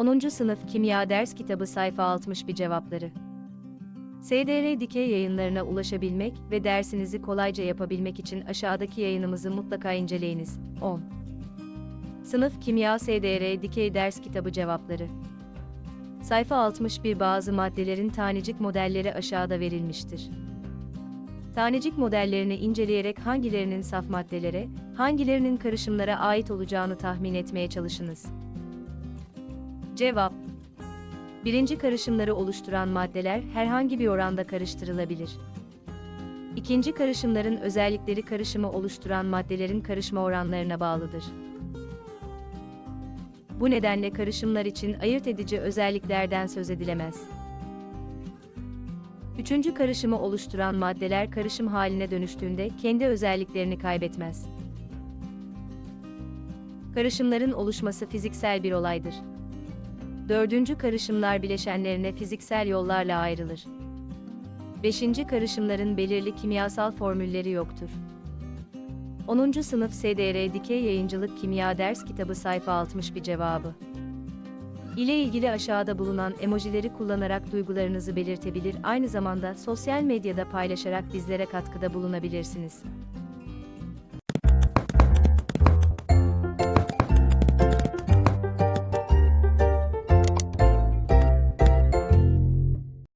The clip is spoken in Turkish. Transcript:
10. Sınıf Kimya Ders Kitabı Sayfa 61 Cevapları SDR Dikey yayınlarına ulaşabilmek ve dersinizi kolayca yapabilmek için aşağıdaki yayınımızı mutlaka inceleyiniz. 10. Sınıf Kimya SDR Dikey Ders Kitabı Cevapları Sayfa 61 Bazı maddelerin tanecik modelleri aşağıda verilmiştir. Tanecik modellerini inceleyerek hangilerinin saf maddelere, hangilerinin karışımlara ait olacağını tahmin etmeye çalışınız. Cevap Birinci karışımları oluşturan maddeler herhangi bir oranda karıştırılabilir. İkinci karışımların özellikleri karışımı oluşturan maddelerin karışma oranlarına bağlıdır. Bu nedenle karışımlar için ayırt edici özelliklerden söz edilemez. Üçüncü karışımı oluşturan maddeler karışım haline dönüştüğünde kendi özelliklerini kaybetmez. Karışımların oluşması fiziksel bir olaydır. Dördüncü karışımlar bileşenlerine fiziksel yollarla ayrılır. Beşinci karışımların belirli kimyasal formülleri yoktur. 10. Sınıf SDR Dikey Yayıncılık Kimya Ders Kitabı Sayfa 61 Cevabı ile ilgili aşağıda bulunan emojileri kullanarak duygularınızı belirtebilir, aynı zamanda sosyal medyada paylaşarak bizlere katkıda bulunabilirsiniz.